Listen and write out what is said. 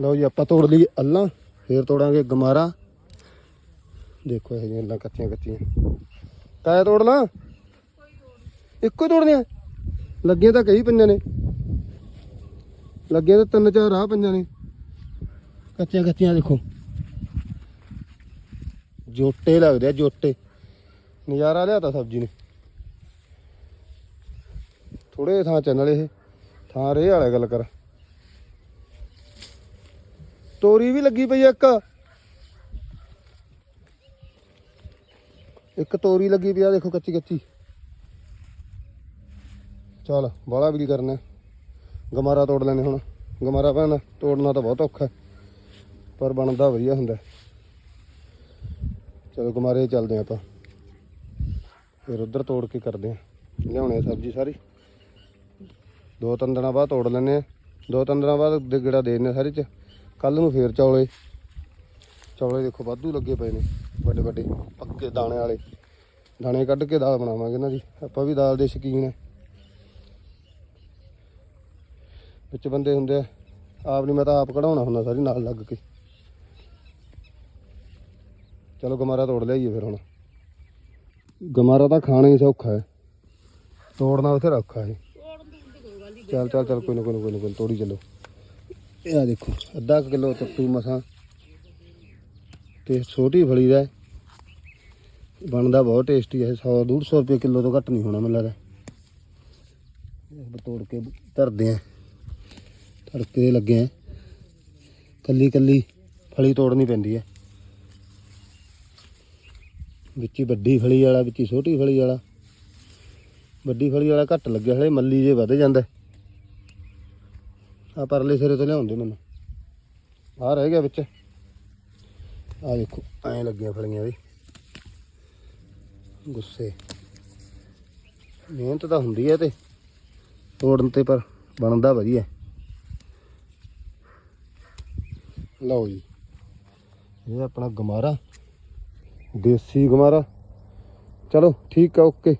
ਲਓ ਜੀ, ਆਪਾਂ ਤੋੜ ਲਈ ਅੱਲਾਂ, ਫੇਰ ਤੋੜਾਂਗੇ ਗਮਾਰਾ। ਦੇਖੋ ਇਹ ਜਿਹੀਆਂ ਅੱਲਾਂ ਕੱਚੀਆਂ ਕੱਚੀਆਂ। ਕਾਇਆ ਤੋੜ ਲਾਂ? ਇੱਕੋ ਹੀ ਤੋੜਨੀਆਂ ਲੱਗੀਆਂ ਤਾਂ ਕਈ ਪੰਜਾਂ ਨੇ। ਲੱਗੀਆਂ ਤਾਂ ਤਿੰਨ ਚਾਰ ਰਾਹ ਪੰਜਾਂ ਨੇ। ਕੱਚੀਆਂ ਕੱਚੀਆਂ ਦੇਖੋ। ਜੋਟੇ ਲੱਗਦੇ ਆ, ਜੋਟੇ। ਨਜ਼ਾਰਾ ਲਿਆਤਾ ਸਬਜ਼ੀ ਨੇ। ਥੋੜੇ ਥਾਂ ਚ ਨਾਲੇ ਇਹ। ਥਾਂ ਰੇ ਵਾਲਾ ਗੱਲ ਕਰ। ਤੋਰੀ ਵੀ ਲੱਗੀ ਪਈ ਇੱਕ। ਇੱਕ ਤੋਰੀ ਲੱਗੀ ਪਈ ਆ, ਦੇਖੋ ਕੱਚੀ ਕੱਚੀ। ਚਲ ਬਾਲਾ ਵੀ ਕਰਨਾ? ਗਮਾਰਾ ਤੋੜ ਲੈਣੇ ਹੁਣ। ਗਮਾਰਾ ਭੈਣ ਤੋੜਨਾ ਤਾਂ ਬਹੁਤ ਔਖਾ। ਪਰ ਬਣਦਾ ਵਧੀਆ ਹੁੰਦਾ। ਚਲੋ ਗਮਾਰੇ ਚੱਲਦੇ ਆਪਾਂ। ਫਿਰ ਉਧਰ ਤੋੜ ਕੇ ਕਰਦੇ ਆ। ਲਿਆਉਣੇ ਸਬਜ਼ੀ ਸਾਰੀ। ਦੋ ਤਿੰਨ ਦਿਨਾਂ ਬਾਅਦ ਤੋੜ ਲੈਣੇ ਆ। ਦੋ ਤਿੰਨ ਦਿਨਾਂ ਬਾਅਦ ਦੇ ਗੇੜਾ ਦੇ ਦਿੰਦੇ ਆ ਸਾਰੀ ਚ। ਕੱਲ ਨੂੰ ਫੇਰ ਚੌਲੇ। ਚੌਲੇ ਦੇਖੋ ਵਾਧੂ ਲੱਗੇ ਪਏ ਨੇ ਵੱਡੇ ਵੱਡੇ ਪੱਕੇ ਦਾਣੇ ਵਾਲੇ। ਦਾਣੇ ਕੱਢ ਕੇ ਦਾਲ ਬਣਾਵਾਂਗੇ ਇਹਨਾਂ ਦੀ। ਆਪਾਂ ਵੀ ਦਾਲ ਦੇ ਸ਼ੌਕੀਨ ਆ। ਵਿੱਚ ਬੰਦੇ ਹੁੰਦੇ ਆ ਆਪ ਨਹੀਂ ਮੈਂ ਤਾਂ ਆਪ ਕਢਾਉਣਾ ਹੁੰਦਾ ਸਾਰੀ ਨਾਲ ਲੱਗ ਕੇ। ਚਲੋ ਗਮਾਰਾ ਤੋੜ ਲਿਆਈਏ ਫਿਰ ਹੁਣ। ਗਮਾਰਾ ਤਾਂ ਖਾਣਾ ਹੀ ਸੌਖਾ ਹੈ। ਤੋੜਨਾ ਉਥੇ ਔਖਾ ਹੈ। ਚੱਲ ਚੱਲ ਚੱਲ ਕੋਈ ਨਾ ਕੋਈ ਨਾ ਕੋਈ ਨਾ ਕੋਈ ਨਾ, ਤੋੜੀ ਚੱਲੋ। ਇਹ ਆ ਦੇਖੋ, ਅੱਧਾ ਕੁ ਕਿਲੋ ਤੱਤੂ ਮਸਾਂ ਤੇ ਛੋਟੀ ਫਲੀ ਦਾ ਬਣਦਾ ਬਹੁਤ ਟੇਸਟੀ ਹੈ 100 150 ਰੁਪਏ ਕਿਲੋ ਤੋਂ ਘੱਟ ਨਹੀਂ ਹੋਣਾ ਮੈਨੂੰ ਲੱਗਦਾ। ਇਹ ਤੋੜ ਕੇ ਧਰਦੇ ਆ ਤੜਕੇ ਲੱਗੇ ਆ ਕੱਲੀ ਕੱਲੀ ਫਲੀ ਤੋੜਨੀ ਪੈਂਦੀ ਹੈ। ਵਿੱਚ ਹੀ ਵੱਡੀ ਫਲੀ ਵਾਲਾ, ਵਿੱਚ ਹੀ ਛੋਟੀ ਫਲੀ ਵਾਲਾ। ਵੱਡੀ ਫਲੀ ਵਾਲਾ ਘੱਟ ਲੱਗਿਆ, ਹਲੇ ਮੱਲੀ ਜੇ ਵੱਧ ਜਾਂਦਾ ਆ ਪਰਲੇ ਸਿਰੇ ਤੋਂ ਲਿਆਉਂਦੇ ਮੈਨੂੰ। ਆ ਰਹਿ ਗਿਆ ਵਿੱਚ। ਆ ਦੇਖੋ, ਐਂ ਲੱਗੀਆਂ ਫਲੀਆਂ ਵੀ। ਗੁੱਸੇ। ਮਿਹਨਤ ਤਾਂ ਹੁੰਦੀ ਹੈ ਤੇ ਤੋੜਨ ਤੇ ਪਰ ਬਣਦਾ ਵਧੀਆ। ਲਓ ਜੀ, ਇਹ ਆਪਣਾ ਗਮਾਰਾ, ਦੇਸੀ ਗਮਾਰਾ। ਚਲੋ, ਠੀਕ ਆ, ਓਕੇ।